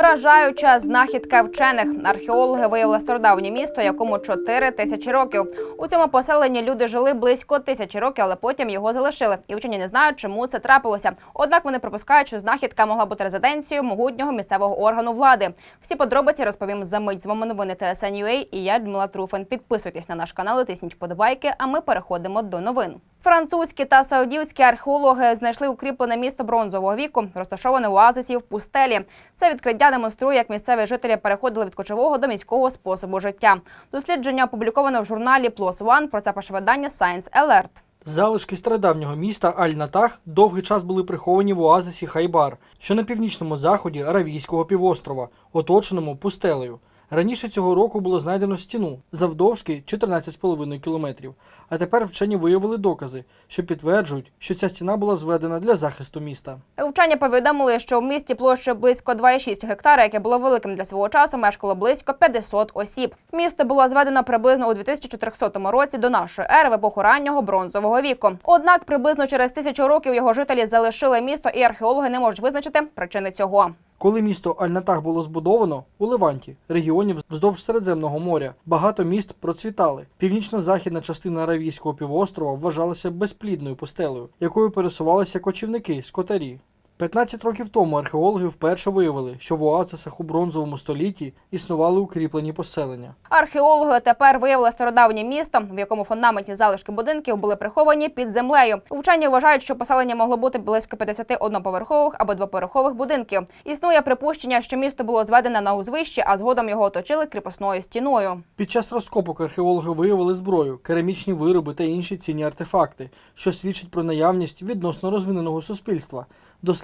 Вражаюча знахідка вчених. Археологи виявили стародавнє місто, якому 4 тисячі років. У цьому поселенні люди жили близько тисячі років, але потім його залишили. І вчені не знають, чому це трапилося. Однак вони припускають, що знахідка могла бути резиденцією могутнього місцевого органу влади. Всі подробиці розповім за мить. З вами новини ТСН.UA і я Людмила Труфен. Підписуйтесь на наш канал, і тисніть вподобайки. А ми переходимо до новин. Французькі та саудівські археологи знайшли укріплене місто бронзового віку, розташоване у оазисі в пустелі. Це відкриття демонструє, як місцеві жителі переходили від кочового до міського способу життя. Дослідження опубліковане в журналі PLOS ONE, про це пише видання Science Alert. Залишки стародавнього міста Аль-Натах довгий час були приховані в оазисі Хайбар, що на північному заході Аравійського півострова, оточеному пустелею. Раніше цього року було знайдено стіну завдовжки 14,5 кілометрів. А тепер вчені виявили докази, що підтверджують, що ця стіна була зведена для захисту міста. Вчені повідомили, що в місті площею близько 2,6 гектара, яке було великим для свого часу, мешкало близько 500 осіб. Місто було зведено приблизно у 2400 році до нашої ери в епоху раннього бронзового віку. Однак приблизно через тисячу років його жителі залишили місто, і археологи не можуть визначити причини цього. Коли місто Аль-Натах було збудовано у Леванті, регіоні вздовж Середземного моря, багато міст процвітали. Північно-західна частина Аравійського півострова вважалася безплідною пустелею, якою пересувалися кочівники скотарі. 15 років тому археологи вперше виявили, що в оазисах у бронзовому столітті існували укріплені поселення. Археологи тепер виявили стародавнє місто, в якому фундаментні залишки будинків були приховані під землею. Вчені вважають, що поселення могло бути близько 50 одноповерхових або двоповерхових будинків. Існує припущення, що місто було зведене на узвищі, а згодом його оточили кріпосною стіною. Під час розкопок археологи виявили зброю, керамічні вироби та інші цінні артефакти, що свідчить про наявність відносно розвиненого суспільства.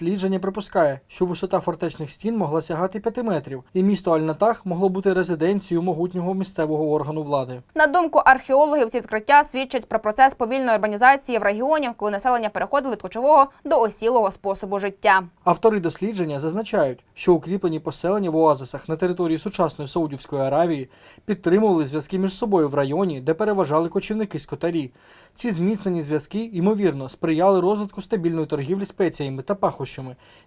Дослідження припускає, що висота фортечних стін могла сягати 5 метрів, і місто Аль-Натах могло бути резиденцією могутнього місцевого органу влади. На думку археологів, ці відкриття свідчать про процес повільної урбанізації в регіоні, коли населення переходило від кочового до осілого способу життя. Автори дослідження зазначають, що укріплені поселення в оазисах на території сучасної Саудівської Аравії підтримували зв'язки між собою в районі, де переважали кочівники скотарі. Ці зміцнені зв'язки, ймовірно, сприяли розвитку стабільної торгівлі спеціями та пахощами,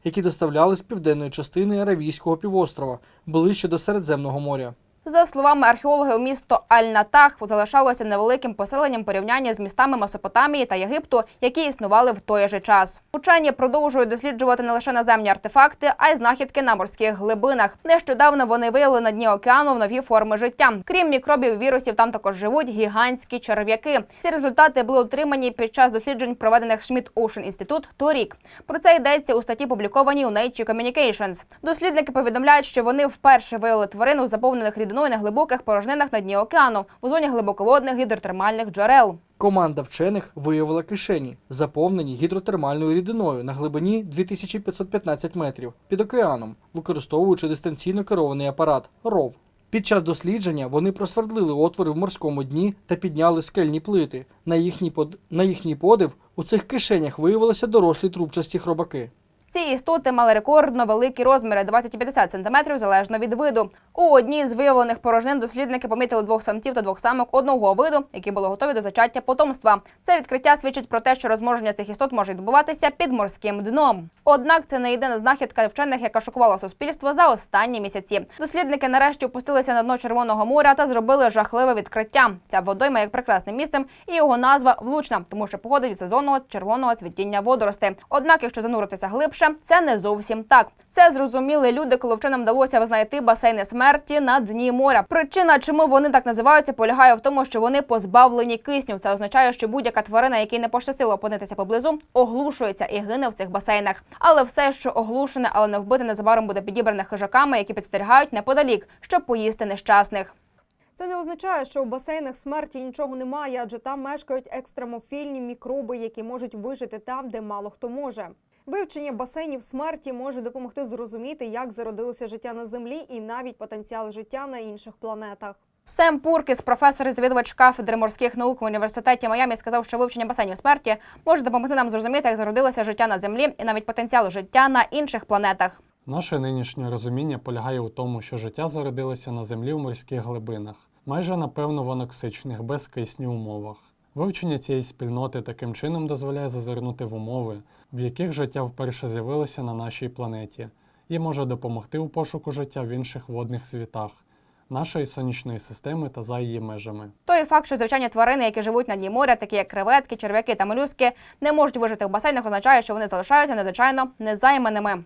які доставляли з південної частини Аравійського півострова ближче до Середземного моря. За словами археологів, місто Аль-Натах залишалося невеликим поселенням порівняння з містами Месопотамії та Єгипту, які існували в той же час. Учені продовжують досліджувати не лише наземні артефакти, а й знахідки на морських глибинах. Нещодавно вони виявили на дні океану нові форми життя. Крім мікробів вірусів, там також живуть гігантські черв'яки. Ці результати були отримані під час досліджень, проведених Schmidt Ocean Institute торік. Про це йдеться у статті, публікованій у Nature Communications. Дослідники повідомляють, що вони вперше виявили тварину, заповнених рідиною на глибоких порожнинах на дні океану у зоні глибоководних гідротермальних джерел. Команда вчених виявила кишені, заповнені гідротермальною рідиною на глибині 2515 метрів під океаном, використовуючи дистанційно керований апарат РОВ. Під час дослідження вони просвердлили отвори в морському дні та підняли скельні плити. На їхній, под... на їхній подив у цих кишенях виявилися дорослі трубчасті хробаки. Ці істоти мали рекордно великі розміри 20 і 50 см залежно від виду. У одній з виявлених порожнин дослідники помітили двох самців та двох самок одного виду, які були готові до зачаття потомства. Це відкриття свідчить про те, що розмноження цих істот може відбуватися під морським дном. Однак це не єдина знахідка вчених, яка шокувала суспільство за останні місяці. Дослідники нарешті опустилися на дно Червоного моря та зробили жахливе відкриття. Ця водойма як прекрасним місцем, і його назва влучна, тому що походить від сезонного червоного цвітіння водоростей. Однак, якщо зануритися глибше, це не зовсім так. Це зрозуміли люди, коли вченим вдалося знайти басейни смерті на дні моря. Причина, чому вони так називаються, полягає в тому, що вони позбавлені кисню. Це означає, що будь-яка тварина, якій не пощастило опинитися поблизу, оглушується і гине в цих басейнах. Але все, що оглушене, але не вбите, незабаром буде підібране хижаками, які підстерігають неподалік, щоб поїсти нещасних. Це не означає, що в басейнах смерті нічого немає, адже там мешкають екстремофільні мікроби, які можуть вижити там, де мало хто може. Вивчення басейнів смерті може допомогти зрозуміти, як зародилося життя на землі і навіть потенціал життя на інших планетах. Сем Пуркіс, професор і завідувач кафедри морських наук в університеті Майамі, сказав, що вивчення басейнів смерті може допомогти нам зрозуміти, як зародилося життя на землі і навіть потенціал життя на інших планетах. Наше нинішнє розуміння полягає у тому, що життя зародилося на землі в морських глибинах, майже напевно в аноксичних, безкисні умовах. Вивчення цієї спільноти таким чином дозволяє зазирнути в умови, в яких життя вперше з'явилося на нашій планеті, і може допомогти у пошуку життя в інших водних світах нашої сонячної системи та за її межами. Той факт, що звичайні тварини, які живуть на дні моря, такі як креветки, черв'яки та молюски, не можуть вижити в басейнах, означає, що вони залишаються надзвичайно незайманими.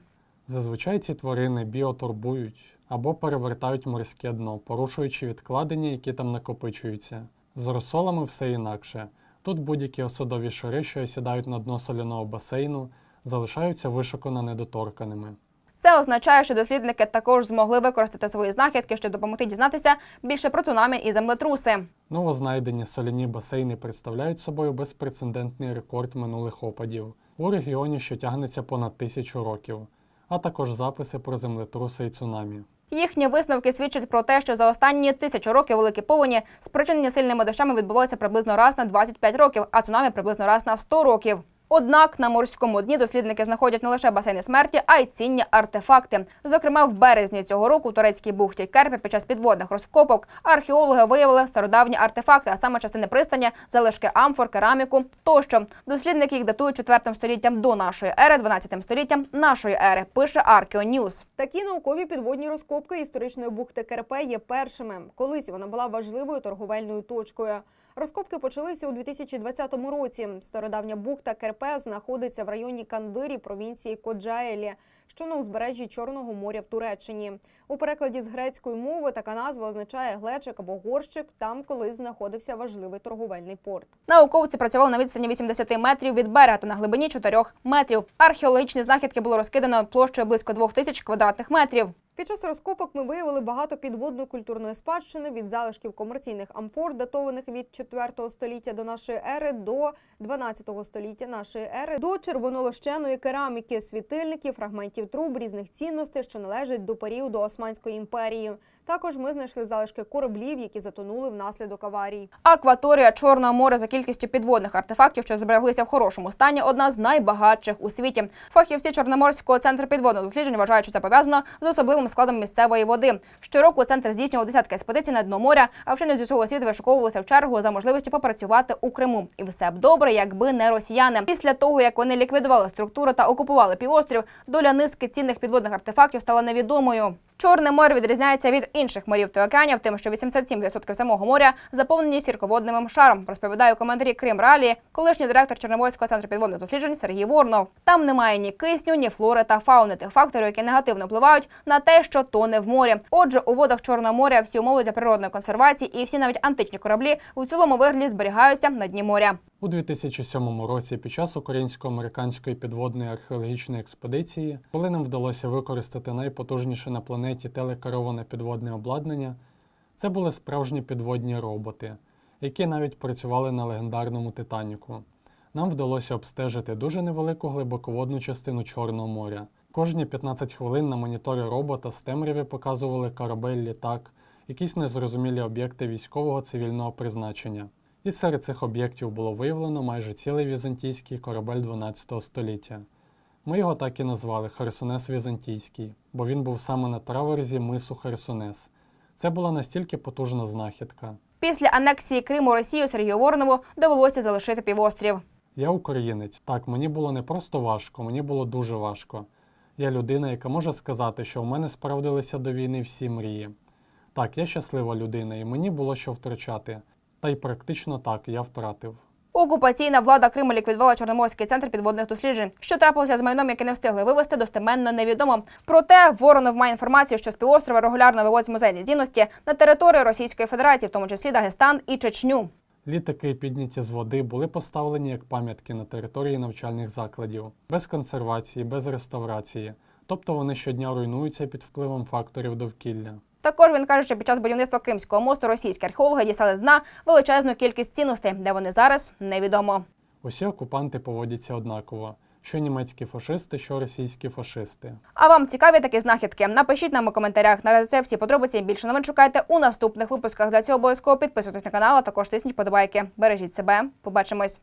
Зазвичай ці тварини біотурбують або перевертають морське дно, порушуючи відкладення, які там накопичуються. З розсолами все інакше. Тут будь-які осадові шари, що осідають на дно соляного басейну, залишаються вишукано недоторканими. Це означає, що дослідники також змогли використати свої знахідки, щоб допомогти дізнатися більше про цунамі і землетруси. Новознайдені соляні басейни представляють собою безпрецедентний рекорд минулих опадів у регіоні, що тягнеться понад тисячу років, а також записи про землетруси і цунамі. Їхні висновки свідчать про те, що за останні тисячу років великі повені, спричинені сильними дощами, відбувалися приблизно раз на 25 років, а цунамі приблизно раз на 100 років. Однак на морському дні дослідники знаходять не лише басейни смерті, а й цінні артефакти. Зокрема, в березні цього року в турецькій бухті Керпі під час підводних розкопок археологи виявили стародавні артефакти, а саме частини пристані, залишки амфор, кераміку тощо. Дослідники їх датують 4 століттям до нашої ери, 12 століттям нашої ери. Пише Archeo News. Такі наукові підводні розкопки історичної бухти Керпе є першими. Колись вона була важливою торговельною точкою. Розкопки почалися у 2020 році. Стародавня бухта Керпе знаходиться в районі Кандирі провінції Коджаелі, що на узбережжі Чорного моря в Туреччині. У перекладі з грецької мови така назва означає глечик або горщик. Там колись знаходився важливий торговельний порт. Науковці працювали на відстані 80 метрів від берега та на глибині 4 метрів. Археологічні знахідки було розкидано площею близько 2000 квадратних метрів. Під час розкопок ми виявили багато підводної культурної спадщини від залишків комерційних амфор, датованих від 4 століття до нашої ери до 12 століття нашої ери, до червонолощеної кераміки, світильників, фрагментів труб, різних цінностей, що належать до періоду Османської імперії. Також ми знайшли залишки кораблів, які затонули внаслідок аварій. Акваторія Чорного моря за кількістю підводних артефактів, що збереглися в хорошому стані, одна з найбагатших у світі. Фахівці Чорноморського центру підводних досліджень вважають, що це пов'язано з особливим складом місцевої води. Щороку центр здійснював десятки експедицій на дно моря, а вчені з усього світу вишуковувалися в чергу за можливістю попрацювати у Криму. І все б добре, якби не росіяни. Після того, як вони ліквідували структуру та окупували півострів, доля низки цінних підводних артефактів стала невідомою. Чорне море відрізняється від інших морів та океанів, тим, що 87% самого моря заповнені сірководним шаром. Розповідає у коментарі Крим Ралі, колишній директор Чорноморського центру підводних досліджень Сергій Воронов. Там немає ні кисню, ні флори та фауни, тих факторів, які негативно впливають на те, що тоне в морі. Отже, у водах Чорного моря всі умови для природної консервації і всі навіть античні кораблі у цілому вигляді зберігаються на дні моря. У 2007 році під час українсько-американської підводної археологічної експедиції, коли нам вдалося використати найпотужніше на планеті телекероване підводне обладнання, це були справжні підводні роботи, які навіть працювали на легендарному Титаніку. Нам вдалося обстежити дуже невелику глибоководну частину Чорного моря. Кожні 15 хвилин на моніторі робота з темряви показували корабель, літак, якісь незрозумілі об'єкти військового цивільного призначення. І серед цих об'єктів було виявлено майже цілий візантійський корабель 12 століття. Ми його так і назвали Херсонес Візантійський, бо він був саме на траверзі мису Херсонес. Це була настільки потужна знахідка. Після анексії Криму Росію Сергію Воронову довелося залишити півострів. Я українець. Так, мені було не просто важко, мені було дуже важко. Я людина, яка може сказати, що у мене справдилися до війни всі мрії. Так, я щаслива людина, і мені було що втрачати. Та й практично так я втратив. Окупаційна влада Криму ліквідувала Чорноморський центр підводних досліджень. Що трапилося з майном, яке не встигли вивезти, достеменно невідомо. Проте Воронов має інформацію, що з півострова регулярно вивозять музейні цінності на територію Російської Федерації, в тому числі Дагестан і Чечню. Літаки, підняті з води, були поставлені як пам'ятки на території навчальних закладів, без консервації, без реставрації. Тобто вони щодня руйнуються під впливом факторів довкілля. Також він каже, що під час будівництва Кримського мосту російські археологи дістали з дна величезну кількість цінностей, де вони зараз невідомо. Усі окупанти поводяться однаково: що німецькі фашисти, що російські фашисти. А вам цікаві такі знахідки? Напишіть нам у коментарях. Наразі це всі подробиці. Більше новин шукайте у наступних випусках. Для цього обов'язково підписуйтесь на канал, а також тисніть подобайки. Бережіть себе. Побачимось.